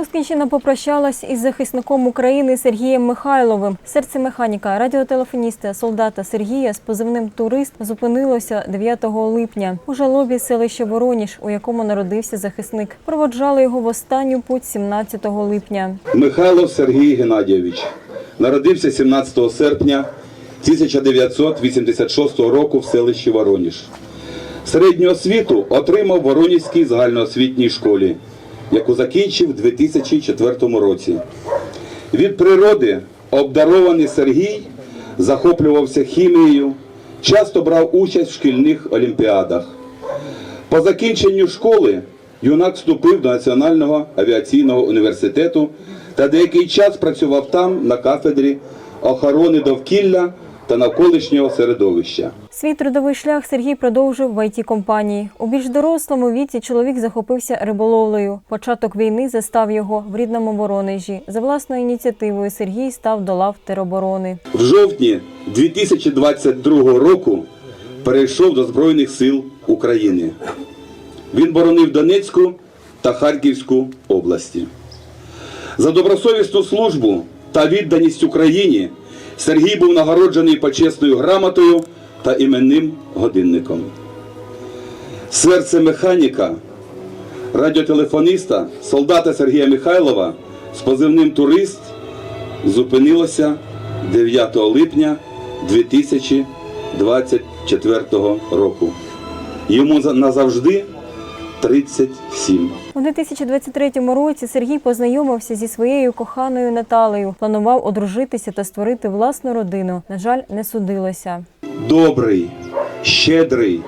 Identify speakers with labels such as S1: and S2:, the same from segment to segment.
S1: Шосткінщина попрощалась із захисником України Сергієм Михайловим. Серце механіка, радіотелефоніста, солдата Сергія з позивним Турист зупинилося 9 липня у жалобі селища Вороніж, у якому народився захисник. Проводжали його в останню путь 17 липня.
S2: Михайлов Сергій Геннадійович народився 17 серпня 1986 року в селищі Вороніж. Середню освіту отримав в Воронізькій загальноосвітній школі, яку закінчив у 2004 році. Від природи обдарований Сергій захоплювався хімією, часто брав участь в шкільних олімпіадах. По закінченню школи юнак вступив до Національного авіаційного університету та деякий час працював там на кафедрі охорони довкілля та навколишнього середовища.
S1: Свій трудовий шлях Сергій продовжив в it компанії. У більш дорослому віці чоловік захопився риболовлею. Початок війни застав його в рідному Воронежі. За власною ініціативою Сергій став до лав тероборони.
S2: В жовтні 2022 року перейшов до Збройних сил України. Він боронив Донецьку та Харківську області. За добросовісну службу та відданість Україні Сергій був нагороджений почесною грамотою та іменним годинником. Серце механіка, радіотелефоніста, солдата Сергія Михайлова з позивним Турист зупинилося 9 липня 2024 року. Йому назавжди 37.
S1: У 2023 році Сергій познайомився зі своєю коханою Наталею, планував одружитися та створити власну родину. На жаль, не судилося.
S2: Добрий, щедрий,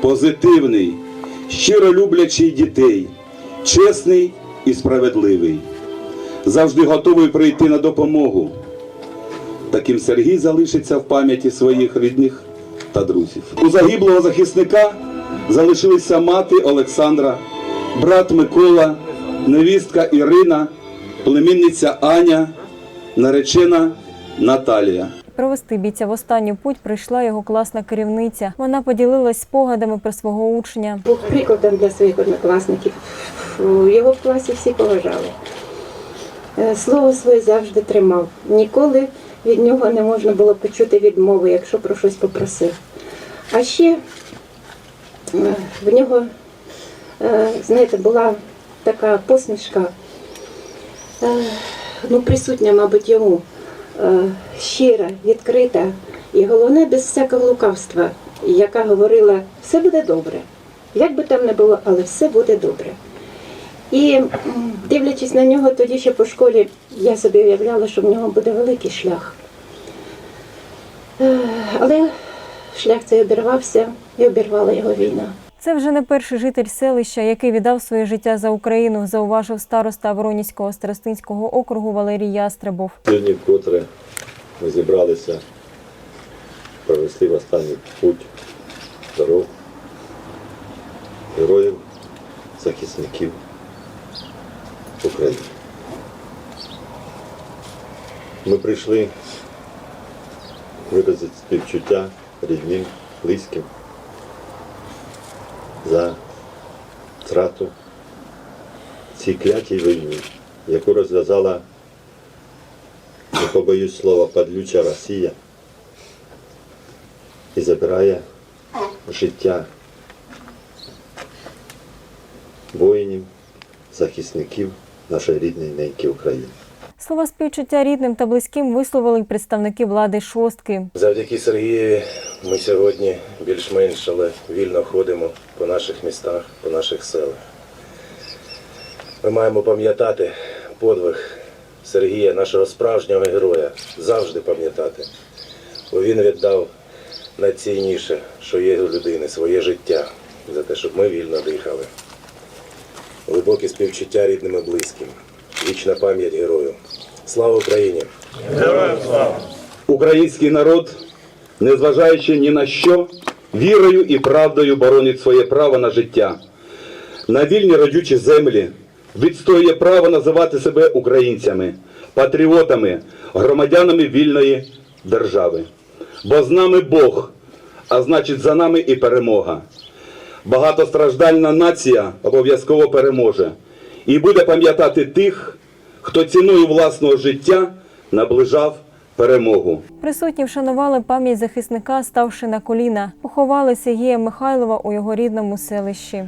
S2: позитивний, щиро люблячий дітей, чесний і справедливий, завжди готовий прийти на допомогу. Таким Сергій залишиться в пам'яті своїх рідних та друзів. У загиблого захисника залишилися мати Олександра, брат Микола, невістка Ірина, племінниця Аня, наречена Наталія.
S1: Провести бійця в останню путь прийшла його класна керівниця. Вона поділилась спогадами про свого учня.
S3: був прикладом для своїх однокласників. Його в класі всі поважали. Е, Слово своє завжди тримав. Ніколи від нього не можна було почути відмови, якщо про щось попросив. А ще в нього, е, знаєте, була така посмішка, е, ну, присутня, мабуть, йому, е, щира, відкрита і головне, без всякого лукавства, яка говорила, все буде добре. Як би там не було, але все буде добре. І дивлячись на нього тоді ще по школі, я собі уявляла, що в нього буде великий шлях. Е, Але шлях цей обірвався і обірвала його війна.
S1: Це вже не перший житель селища, який віддав своє життя за Україну, зауважив староста Воронізького старостинського округу Валерій Ястребов.
S4: Сьогодні вкотре ми зібралися провести в останній путь дорог героїв, захисників України. Ми прийшли виразити співчуття рідним, близьким за втрату цій клятій війні, яку розв'язала не побоюсь слова, падлюча Росія і забирає життя воїнів, захисників нашої рідної неньки України.
S1: Слова співчуття рідним та близьким висловили представники влади шостки.
S5: Завдяки Сергієві ми сьогодні більш-менш але вільно ходимо по наших містах, по наших селах. Ми маємо пам'ятати подвиг Сергія, нашого справжнього героя, завжди пам'ятати. Бо він віддав найцінніше, що є у людини, своє життя, за те, щоб ми вільно дихали. Глибоке співчуття рідним і близьким. Вічна пам'ять герою. Слава Україні! Героям!
S2: Український народ, незважаючи ні на що, вірою і правдою боронить своє право на життя. На вільні родючі землі відстоює право називати себе українцями, патріотами, громадянами вільної держави. Бо з нами Бог, а значить за нами і перемога. Багатостраждальна нація обов'язково переможе. і буде пам'ятати тих, хто ціною власного життя наближав перемогу.
S1: Присутні вшанували пам'ять захисника, ставши на коліна. Поховали Сергія Михайлова у його рідному селищі.